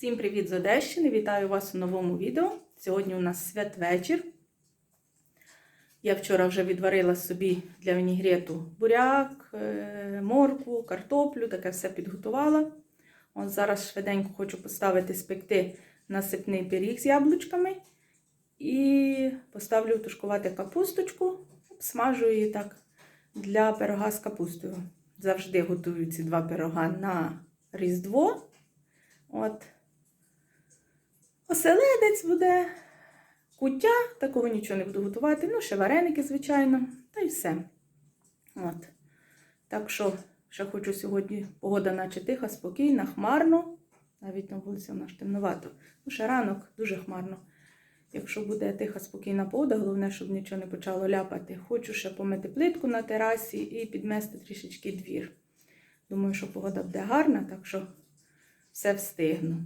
Всім привіт з Одещини! Вітаю вас у новому відео. Сьогодні у нас святвечір. Я вчора вже відварила собі для вінігрету буряк, е, моркву, картоплю, таке все підготувала. От зараз швиденько хочу поставити спекти насипний пиріг з яблучками. І поставлю тушкувати капусточку, смажу її так для пирога з капустою. Завжди готую ці два пирога на Різдво. От. Оселедець буде, куття, такого нічого не буду готувати. Ну, ще вареники, звичайно, та й все. От. Так що, ще хочу сьогодні, погода наче тиха, спокійна, хмарно. Навіть на вулиці вона ж темновато. Ну, ще ранок дуже хмарно. Якщо буде тиха, спокійна погода, головне, щоб нічого не почало ляпати. Хочу ще помити плитку на терасі і підмести трішечки двір. Думаю, що погода буде гарна, так що все встигну.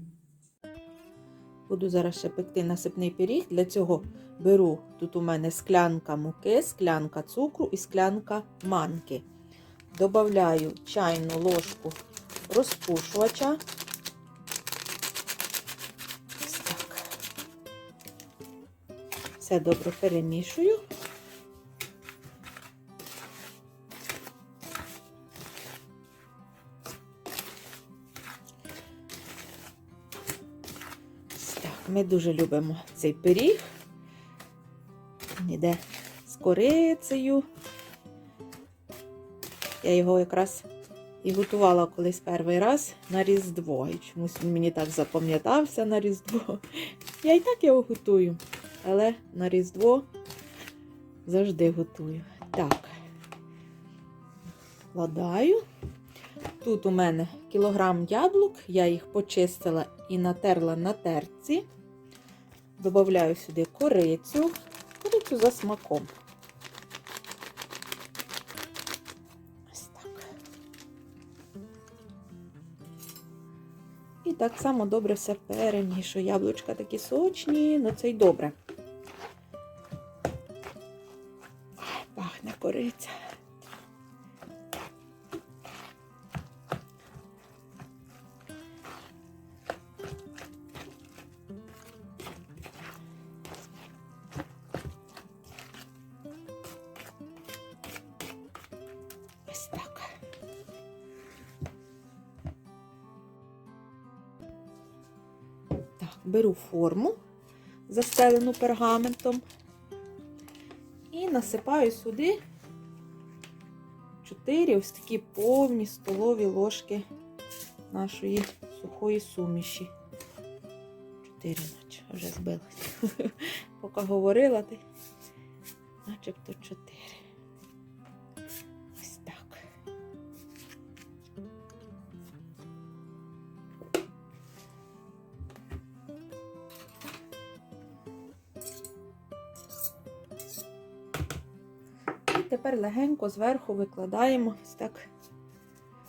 Буду зараз ще пекти насипний пиріг. Для цього беру тут у мене склянка муки, склянка цукру і склянка манки. Добавляю чайну ложку розпушувача. Ось. Все добре перемішую. Ми дуже любимо цей пиріг. Він Іде з корицею. Я його якраз і готувала колись перший раз на Різдво. І чомусь він мені так запам'ятався на Різдво. Я і так його готую, але на Різдво завжди готую. Так, вкладаю. Тут у мене кілограм яблук, я їх почистила і натерла на терці. Добавляю сюди корицю, корицю за смаком. Ось так. І так само добре все перемішую. Яблучка такі сочні, ну це й добре. Пахне кориця. Беру форму, застелену пергаментом, і насипаю сюди 4 ось такі повні столові ложки нашої сухої суміші. 4 наче вже збилася. Поки говорила, ти начебто 4. Легенько зверху викладаємо ось так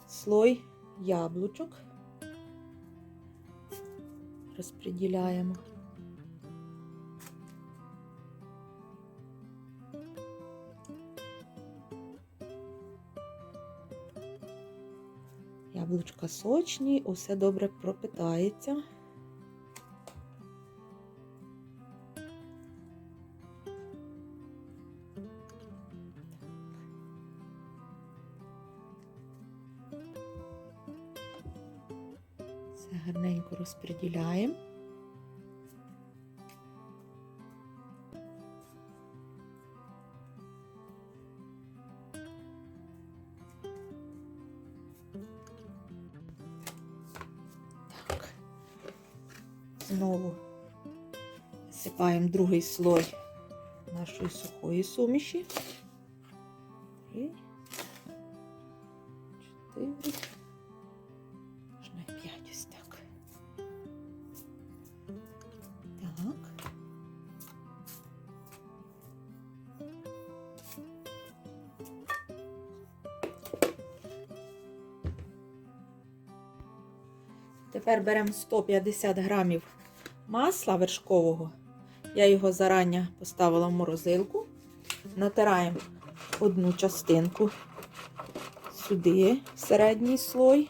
слой яблучок. Розподіляємо. Яблучка сочні, усе добре пропитається. Все гарненько розподіляємо. Так. Знову сипаємо другий слой нашої сухої суміші. Тепер беремо 150 грамів масла вершкового. Я його зарані поставила в морозилку. Натираємо одну частинку сюди, в середній слой.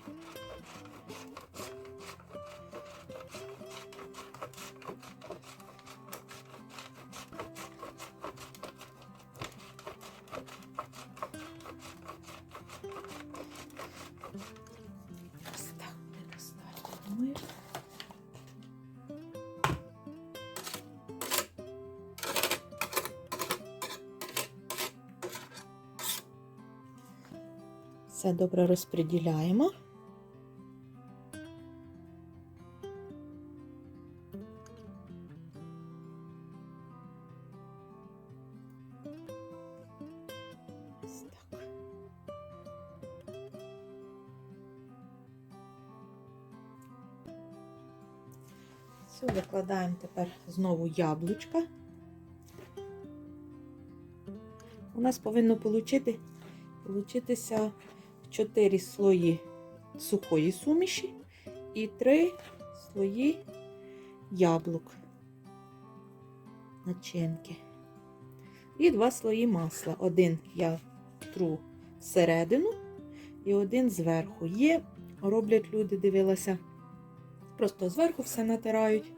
Все добре розподіляємо. Все, викладаємо тепер знову яблучка. У нас повинно получити, получитися 4 слої сухої суміші і 3 слої яблук начинки. І 2 слої масла. Один я тру всередину і один зверху. Є, роблять люди, дивилася, просто зверху все натирають.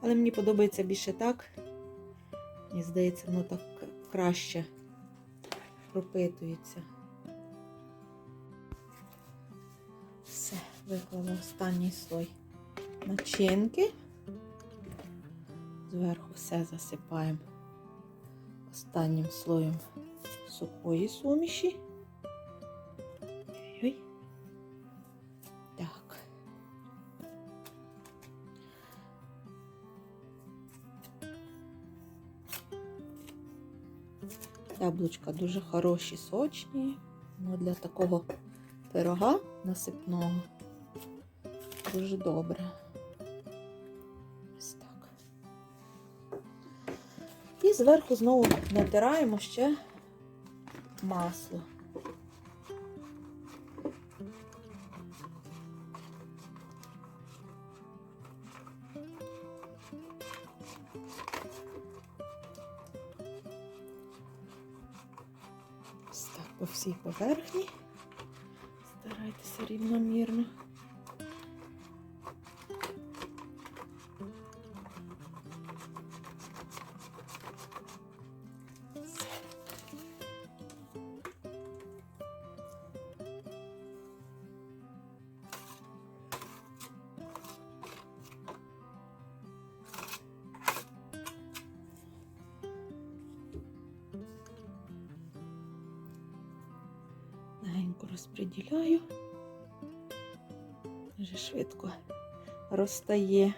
Але мені подобається більше так. Мені здається, воно так краще пропитується. Виклала останній слой начинки. Зверху все засипаємо останнім слоєм сухої суміші. Ой. Так. Яблучка дуже хороші, сочні. Ну, для такого пирога насипного дуже добре. Ось так. І зверху знову натираємо ще масло. Ось так по всій поверхні. Старайтеся рівномірно. Розподіляю. Дуже швидко розтає.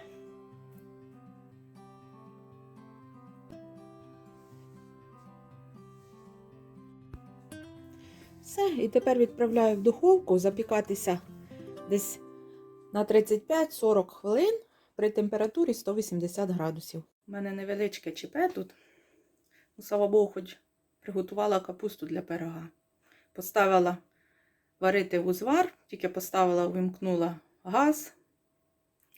Все, і тепер відправляю в духовку запікатися десь на 35-40 хвилин при температурі 180 градусів. У мене невеличке ЧП тут. Ну, слава Богу, хоч приготувала капусту для пирога. Поставила варити узвар, тільки поставила, вимкнула газ,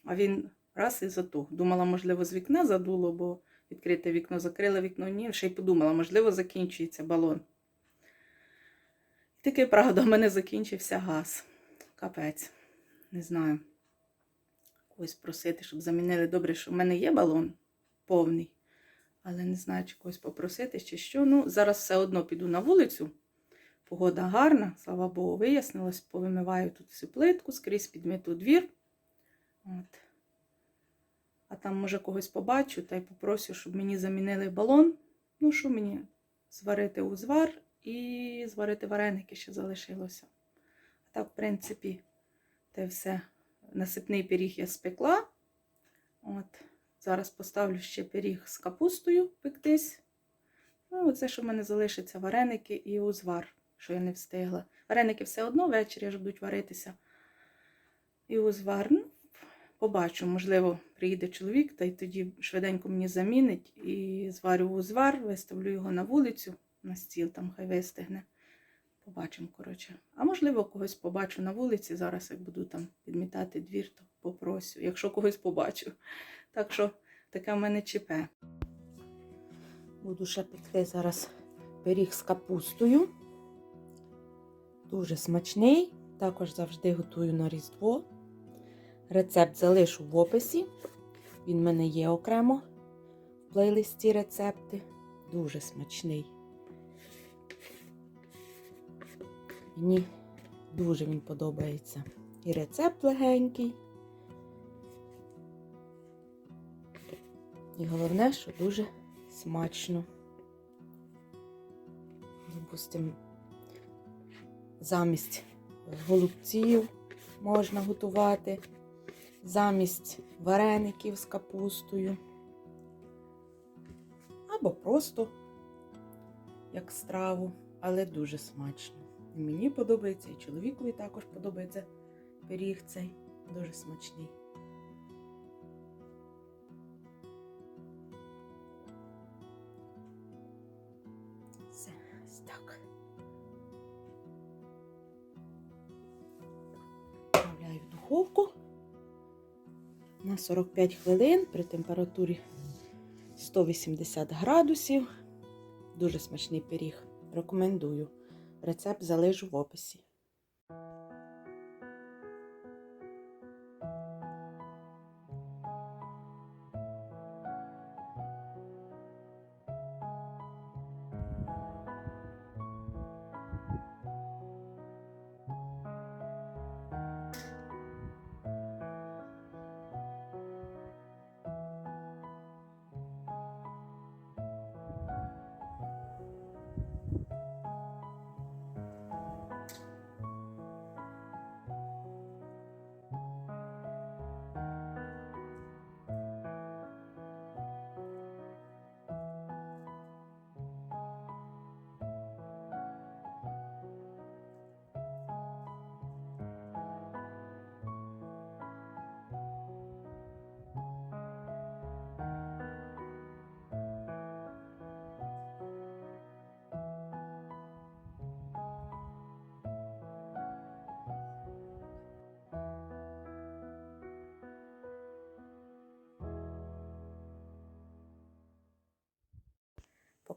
а він раз і затух. Думала, можливо, з вікна задуло, бо відкрите вікно, закрила вікно, ні, ще й подумала, можливо, закінчується балон. І таки, правда, в мене закінчився газ. Капець. Не знаю. Когось просити, щоб замінили. Добре, що в мене є балон повний. Але не знаю, чи когось попросити, чи що. Ну, зараз все одно піду на вулицю. Погода гарна, слава Богу, вияснилось. Повимиваю тут всю плитку, скрізь підміту двір. От. А там, може, когось побачу та й попрошу, щоб мені замінили балон. Ну, що мені? Зварити узвар і зварити вареники ще залишилося. А так, в принципі, те все. Насипний пиріг я спекла. От. Зараз поставлю ще пиріг з капустою пектись. Ну, оце, що в мене залишиться вареники і узвар, що я не встигла. Вареники все одно ввечері ж будуть варитися. І узвар. Ну, побачу, можливо, приїде чоловік, та й тоді швиденько мені замінить і зварю узвар, виставлю його на вулицю, на стіл, там хай вистигне. Побачимо, коротше. А можливо, когось побачу на вулиці. Зараз, як буду там підмітати двір, то попросю, якщо когось побачу. Так що таке в мене ЧП. Буду ще пекти зараз пиріг з капустою. Дуже смачний. Також завжди готую на Різдво. Рецепт залишу в описі. Він в мене є окремо в плейлисті рецепти. Дуже смачний. Мені дуже він подобається. І рецепт легенький. І головне, що дуже смачно. Допустимо, замість голубців можна готувати, замість вареників з капустою. Або просто як страву, але дуже смачно. І мені подобається, і чоловікові також подобається пиріг цей дуже смачний. Духовку на 45 хвилин при температурі 180 градусів. Дуже смачний пиріг. Рекомендую. Рецепт залишу в описі.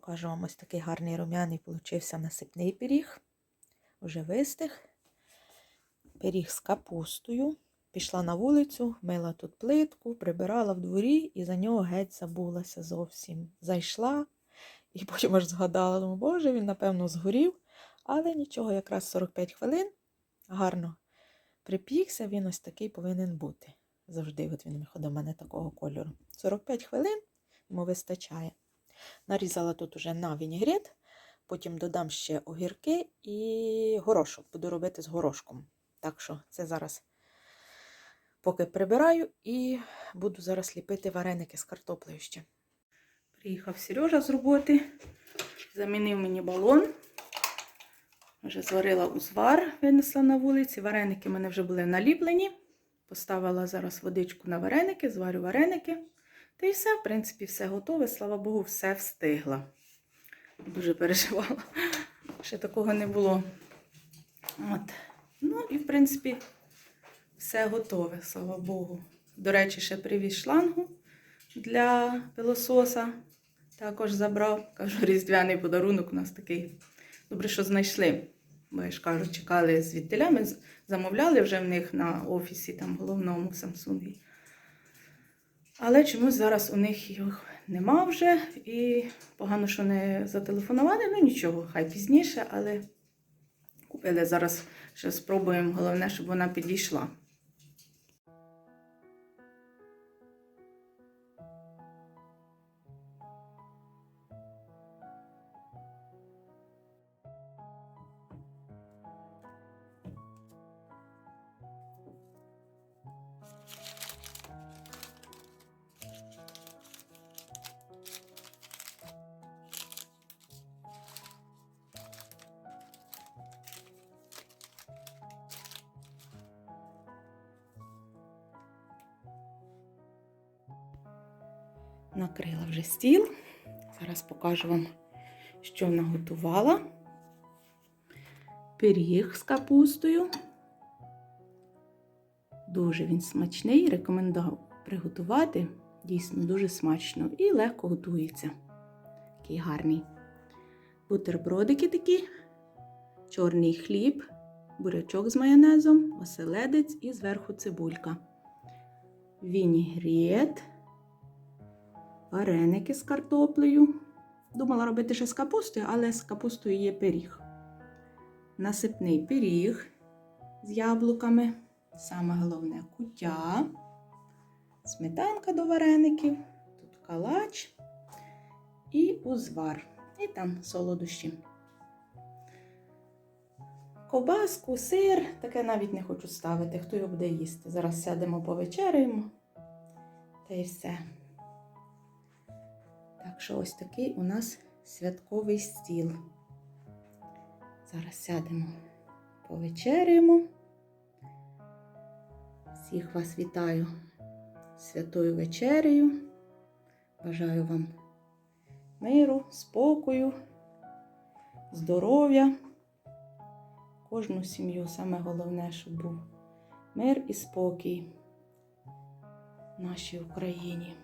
Покажу вам ось такий гарний рум'яний получився насипний пиріг. Уже вистиг. Пиріг з капустою. Пішла на вулицю, мила тут плитку, прибирала в дворі і за нього геть забулася зовсім. Зайшла і потім аж згадала, думаю, боже, він, напевно, згорів. Але нічого, якраз 45 хвилин. Гарно припікся, він ось такий повинен бути. Завжди от він виходить у мене такого кольору. 45 хвилин йому вистачає. Нарізала тут уже на вінігрет, потім додам ще огірки і горошок. Буду робити з горошком. Так що це зараз поки прибираю і буду зараз ліпити вареники з картоплею ще. Приїхав Сережа з роботи, замінив мені балон. Вже зварила узвар, винесла на вулиці. Вареники в мене вже були наліплені. Поставила зараз водичку на вареники, зварю вареники. Та й все, в принципі, все готове. Слава Богу, все встигла. Дуже переживала. Ще такого не було. От. Ну і, в принципі, все готове, слава Богу. До речі, ще привіз шлангу для пилососа. Також забрав. Кажу, різдвяний подарунок у нас такий. Добре, що знайшли. Бо я ж кажу, чекали звідтиля. Ми замовляли вже в них на офісі, там головному в Samsung. Але чомусь зараз у них їх нема вже. І погано, що не зателефонували. Ну нічого, хай пізніше, але купили зараз. Ще спробуємо. Головне, щоб вона підійшла. Накрила вже стіл. Зараз покажу вам, що наготувала. Пиріг з капустою. Дуже він смачний. Рекомендую приготувати. Дійсно дуже смачно і легко готується. Такий гарний. Бутербродики такі, чорний хліб, бурячок з майонезом, оселедець і зверху цибулька. Вінігрет вареники з картоплею. Думала робити ще з капустою, але з капустою є пиріг. Насипний пиріг з яблуками. Саме головне куття, сметанка до вареників, тут калач і узвар. І там солодощі. ковбаску, сир. Таке навіть не хочу ставити, хто його буде їсти. Зараз сядемо повечеряємо. Та й все. Так що ось такий у нас святковий стіл. Зараз сядемо, повечеряємо. Всіх вас вітаю святою вечерею. Бажаю вам миру, спокою, здоров'я. Кожну сім'ю саме головне, щоб був мир і спокій в нашій Україні.